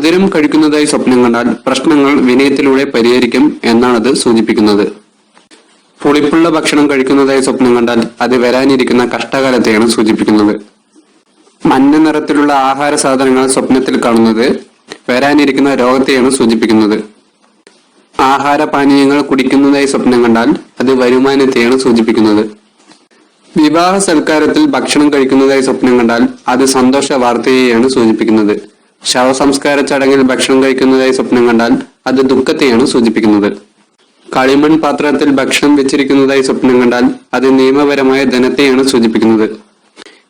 മധുരം കഴിക്കുന്നതായി സ്വപ്നം കണ്ടാൽ പ്രശ്നങ്ങൾ വിനയത്തിലൂടെ പരിഹരിക്കും എന്നാണത് സൂചിപ്പിക്കുന്നത്. പുളിപ്പുള്ള ഭക്ഷണം കഴിക്കുന്നതായി സ്വപ്നം കണ്ടാൽ അത് വരാനിരിക്കുന്ന കഷ്ടകാലത്തെയാണ് സൂചിപ്പിക്കുന്നത്. മഞ്ഞ നിറത്തിലുള്ള ആഹാര സാധനങ്ങൾ സ്വപ്നത്തിൽ കാണുന്നത് വരാനിരിക്കുന്ന രോഗത്തെയാണ് സൂചിപ്പിക്കുന്നത്. ആഹാര പാനീയങ്ങൾ കുടിക്കുന്നതായി സ്വപ്നം കണ്ടാൽ അത് വരുമാനത്തെയാണ് സൂചിപ്പിക്കുന്നത്. വിവാഹ സൽക്കാരത്തിൽ ഭക്ഷണം കഴിക്കുന്നതായി സ്വപ്നം കണ്ടാൽ അത് സന്തോഷ വാർത്തയെയാണ് സൂചിപ്പിക്കുന്നത്. ശവസംസ്കാര ചടങ്ങിൽ ഭക്ഷണം കഴിക്കുന്നതായി സ്വപ്നം കണ്ടാൽ അത് ദുഃഖത്തെയാണ് സൂചിപ്പിക്കുന്നത്. കളിമൺ പാത്രത്തിൽ ഭക്ഷണം വെച്ചിരിക്കുന്നതായി സ്വപ്നം കണ്ടാൽ അത് നിയമപരമായ ധനത്തെയാണ് സൂചിപ്പിക്കുന്നത്.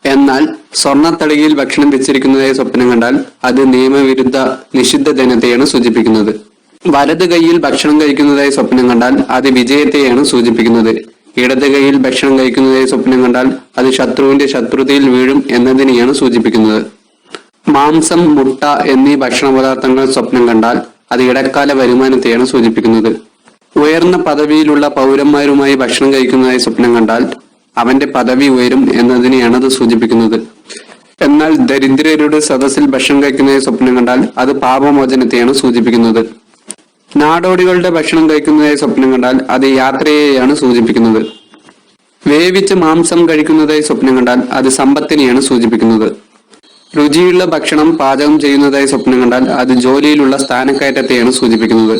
എന്നാൽ സ്വർണത്തളികയിൽ ഭക്ഷണം വെച്ചിരിക്കുന്നതായി സ്വപ്നം കണ്ടാൽ അത് നിയമവിരുദ്ധ നിഷിദ്ധ ധനത്തെയാണ് സൂചിപ്പിക്കുന്നത്. വലത് കൈയിൽ ഭക്ഷണം കഴിക്കുന്നതായി സ്വപ്നം കണ്ടാൽ അത് വിജയത്തെയാണ് സൂചിപ്പിക്കുന്നത്. ഇടത് കൈയിൽ ഭക്ഷണം കഴിക്കുന്നതായി സ്വപ്നം കണ്ടാൽ അത് ശത്രുവിന്റെ ശത്രുതയിൽ വീഴും എന്നതിനെയാണ് സൂചിപ്പിക്കുന്നത്. മാംസം മുട്ട എന്നീ ഭക്ഷണ പദാർത്ഥങ്ങൾ സ്വപ്നം കണ്ടാൽ അത് ഇടക്കാല വരുമാനത്തെയാണ് സൂചിപ്പിക്കുന്നത്. ഉയർന്ന പദവിയിലുള്ള പൗരന്മാരുമായി ഭക്ഷണം കഴിക്കുന്നതായി സ്വപ്നം കണ്ടാൽ അവന്റെ പദവി ഉയരും എന്നതിനെയാണ് അത് സൂചിപ്പിക്കുന്നത്. എന്നാൽ ദരിദ്രരുടെ സദസ്സിൽ ഭക്ഷണം കഴിക്കുന്നതായി സ്വപ്നം കണ്ടാൽ അത് പാപമോചനത്തെയാണ് സൂചിപ്പിക്കുന്നത്. നാടോടികളുടെ ഭക്ഷണം കഴിക്കുന്നതായി സ്വപ്നം കണ്ടാൽ അത് യാത്രയെയാണ് സൂചിപ്പിക്കുന്നത്. വേവിച്ച് മാംസം കഴിക്കുന്നതായി സ്വപ്നം കണ്ടാൽ അത് സമ്പത്തിനെയാണ് സൂചിപ്പിക്കുന്നത്. രുചിയുള്ള ഭക്ഷണം പാചകം ചെയ്യുന്നതായി സ്വപ്നം കണ്ടാൽ അത് ജോലിയിലുള്ള സ്ഥാനക്കയറ്റത്തെയാണ് സൂചിപ്പിക്കുന്നത്.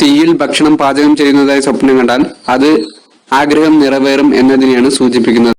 തീയിൽ ഭക്ഷണം പാചകം ചെയ്യുന്നതായി സ്വപ്നം കണ്ടാൽ അത് ആഗ്രഹം നിറവേറും എന്നതിനെയാണ് സൂചിപ്പിക്കുന്നത്.